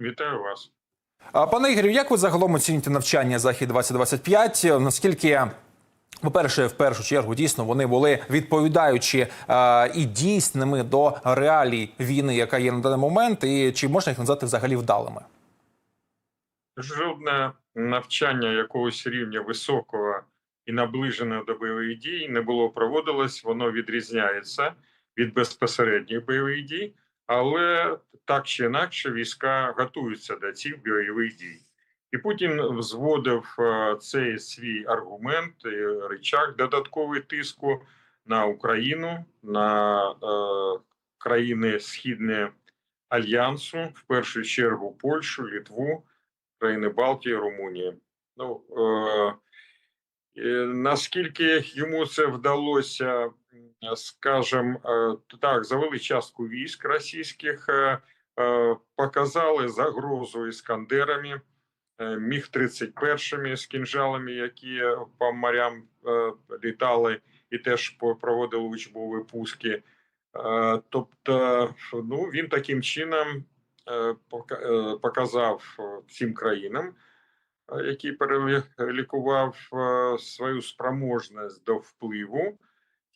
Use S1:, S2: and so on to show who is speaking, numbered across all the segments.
S1: Вітаю вас.
S2: Пане Ігорю, як ви загалом оцінюєте навчання захід 2025 Наскільки, по-перше, в першу чергу, дійсно вони були відповідаючі е, і дійсними до реалій війни, яка є на даний момент, і чи можна їх назвати взагалі вдалими?
S1: Жодне навчання якогось рівня високого і наближеного до бойових дій не було проводилось. Воно відрізняється від безпосередніх бойових дій, але так чи інакше війська готуються до цих бойових дій. І Путін зводив е, цей свій аргумент, і рычаг додатковий тиску на Україну, на е, країни Східне альянсу, в першу чергу Польщу, Літву, країни Балтії, Румунії. Ну е, наскільки йому це вдалося, скажімо, е, так, завели частку військ російських, е, е, показали загрозу іскандерами, е, міг 31 з кінжалами, які по морям е, літали і теж проводили учбові пуски. Е, Тобто, ну він таким чином е, пока- е, показав е, цим країнам, які перелікував свою спроможність до впливу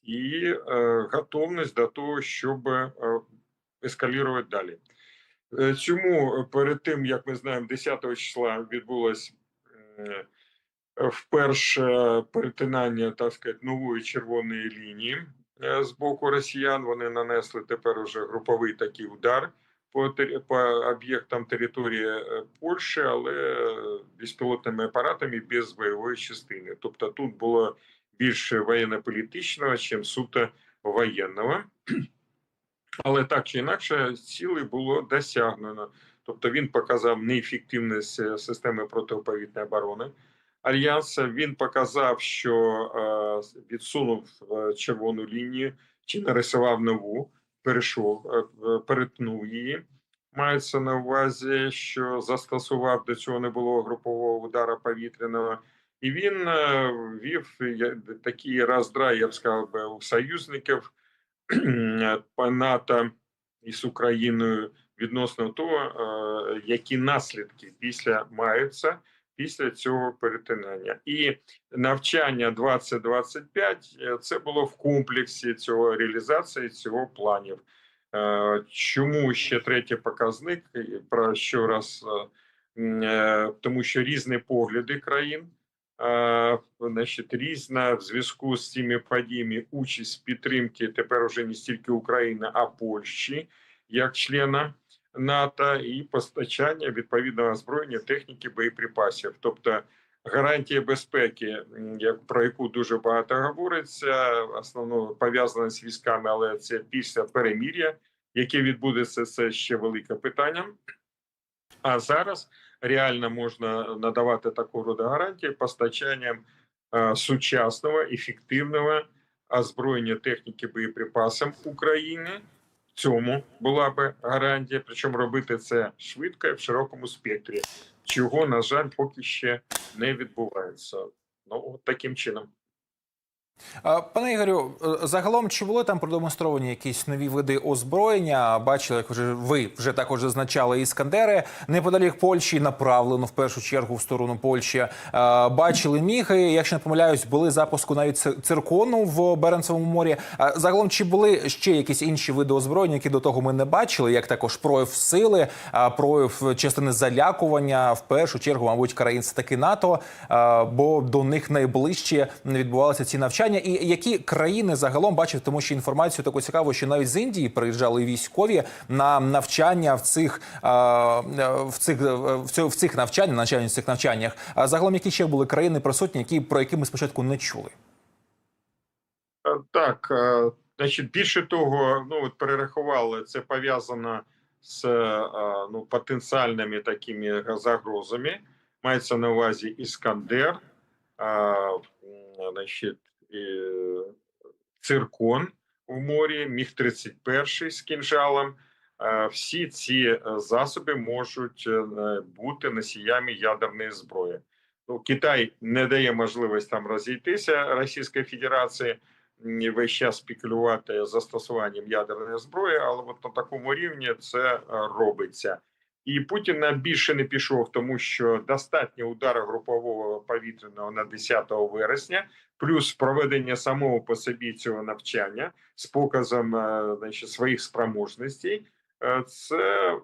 S1: і е, готовність до того, щоб е, ескалювати далі. Е, Чому перед тим, як ми знаємо, 10 числа відбулось е, вперше перетинання, так сказати, нової червоної лінії з боку росіян. Вони нанесли тепер уже груповий такий удар по, по об'єктам території е, Польщі, але безпілотними апаратами без бойової частини. Тобто тут було більше воєнно-політичного, ніж суто воєнного. Але так чи інакше, цілей було досягнено. Тобто він показав неефективність е, системи протиповітряної оборони альянсу. Він показав, що е, відсунув червону лінію чи нарисував нову, перейшов, е, перетнув її. Мається на увазі, що застосував до цього не було групового удара повітряного, і він е, вів такий роздрай, я б сказав, у союзників по НАТО із Україною відносно того, е, які наслідки після маються після цього перетинання. І навчання 2025 е, це було в комплексі цього реалізації цього планів. Е, Чому ще третій показник? Про що раз е, е, тому, що різні погляди країн. е, Значить, різна в зв'язку з цими подіями участь підтримки тепер вже не стільки України, а Польщі як члена НАТО і постачання відповідного озброєння, техніки, боєприпасів. Тобто гарантія безпеки, як про яку дуже багато говориться, основно пов'язана з військами, але це після перемір'я, яке відбудеться, це ще велике питання. А зараз реально можна надавати таку роду гарантії постачанням е, сучасного ефективного озброєння техніки боєприпасам України. Цьому була би гарантія, причому робити це швидко і в широкому спектрі, чого, на жаль, поки ще не відбувається. Ну, от таким чином.
S2: А, Пане Ігорю, е, загалом чи були там продемонстровані якісь нові види озброєння? Бачили, як вже ви вже також зазначали іскандери неподалік Польщі, направлено в першу чергу в сторону Польщі. Е, Бачили міги. Якщо не помиляюсь, були запуску навіть циркону в Беренцевому морі. Загалом, чи були ще якісь інші види озброєння, які до того ми не бачили, як також прояв сили, прояв частини залякування в першу чергу, мабуть, країн таки НАТО, бо до них найближче відбувалися ці навчання. І які країни загалом бачив, тому що інформацію таку цікаву, що навіть з Індії приїжджали військові на навчання в цих в цих в цьому в цих навчаннях, навчання цих навчаннях. А загалом, які ще були країни присутні, які про які ми спочатку не чули.
S1: Е, Так, е, значить, більше того, ну от перерахували, це пов'язано з е, ну, потенціальними такими загрозами. Мається на увазі Іскандер, значить, циркон в морі, міг 31 з кінжалом. Е, Всі ці е, засоби можуть е, бути носіями ядерної зброї. Ну, Китай не дає можливість там розійтися Російської Федерації весь час спекулювати застосуванням ядерної зброї, але от на такому рівні це робиться. І Путін на більше не пішов, тому що достатньо удару групового повітряного на 10 вересня, плюс проведення самого по собі цього навчання з показом е, значить, своїх спроможностей. Е, Це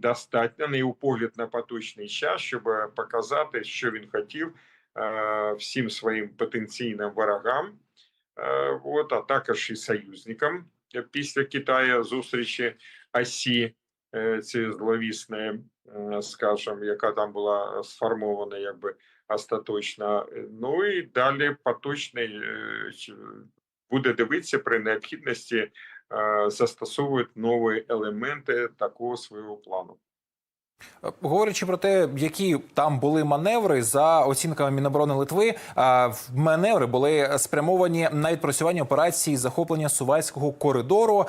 S1: достатньо не у погляд на поточний час, щоб показати, що він хотів е, всім своїм потенційним ворогам, от, а також і союзникам після Китаю зустрічі осі е, зловісні, зловісної, е, скажімо, яка там була сформована, якби остаточно. Ну і далі поточний е, буде дивитися при необхідності застосовувати нові елементи такого свого плану.
S2: Е, Говорячи про те, які там були маневри за оцінками Міноборони Литви, в- маневри були спрямовані на відпрацювання операції захоплення сувальського коридору.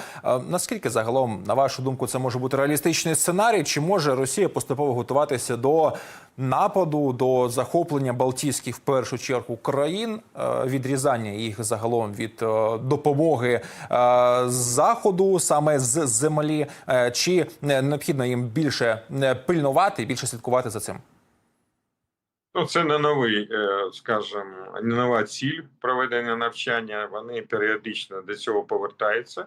S2: Наскільки загалом, на вашу думку, це може бути реалістичний сценарій? Чи може Росія поступово готуватися до нападу, до захоплення Балтійських в першу чергу країн, е, відрізання їх загалом від е, допомоги е, заходу, саме з землі, Е, чи е, необхідно їм більше пильнувати, більше слідкувати за цим?
S1: Ну, це не новий, е, скажімо, не нова ціль проведення навчання. Вони періодично до цього повертаються,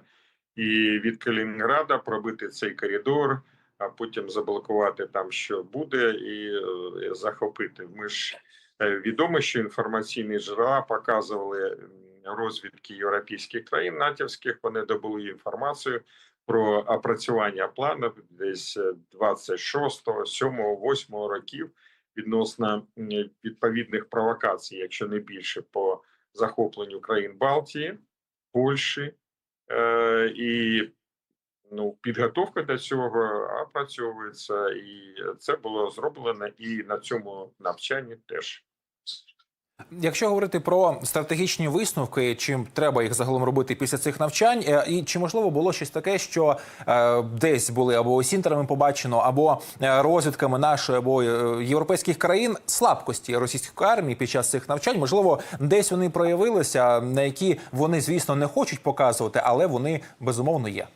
S1: і від Калінінграда пробити цей коридор, а потім заблокувати там, що буде, і е, захопити. Ми ж е, відомо, що інформаційні джерела показували розвідки європейських країн натівських. Вони добули інформацію про опрацювання плану десь е, 26, 7, 8 років відносно відповідних провокацій, якщо не більше, по захопленню країн Балтії, Польщі е, і ну, підготовка до цього опрацьовується, і це було зроблено і на цьому навчанні теж.
S2: Якщо говорити про стратегічні висновки, чим треба їх загалом робити після цих навчань, е, і чи можливо було щось таке, що е, десь були або осінтерами побачено, або е, розвідками нашої або е, європейських країн слабкості російської армії під час цих навчань, можливо, десь вони проявилися, на які вони, звісно, не хочуть показувати, але вони безумовно є.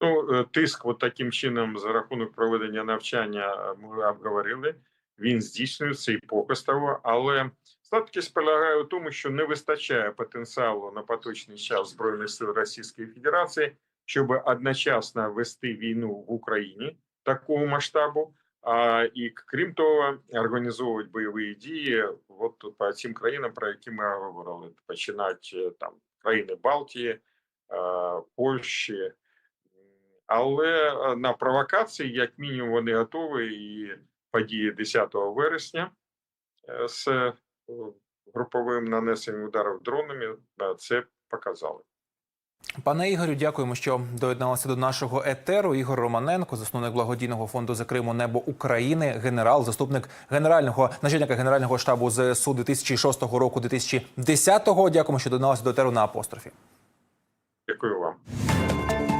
S1: Ну, тиск от таким чином за рахунок проведення навчання ми обговорили. Він здійснюється і показ того, але слабкість полягає у тому, що не вистачає потенціалу на поточний час збройних сил Російської Федерації, щоб одночасно вести війну в Україні такого масштабу. А і крім того, організовувати бойові дії от тут по цим країнам, про які ми говорили, починати там країни Балтії, е, Польщі. Але е, на провокації, як мінімум, вони готові, і події 10 вересня е, з е, груповим нанесенням ударів дронами це показали.
S2: Пане Ігорю, дякуємо, що доєдналися до нашого етеру. Ігор Романенко, засновник благодійного фонду за Криму Небо України, генерал, заступник генерального начальника генерального штабу ЗСУ 2006 року 2010 Дякуємо, що доєдналися до етеру на апострофі.
S1: Дякую вам.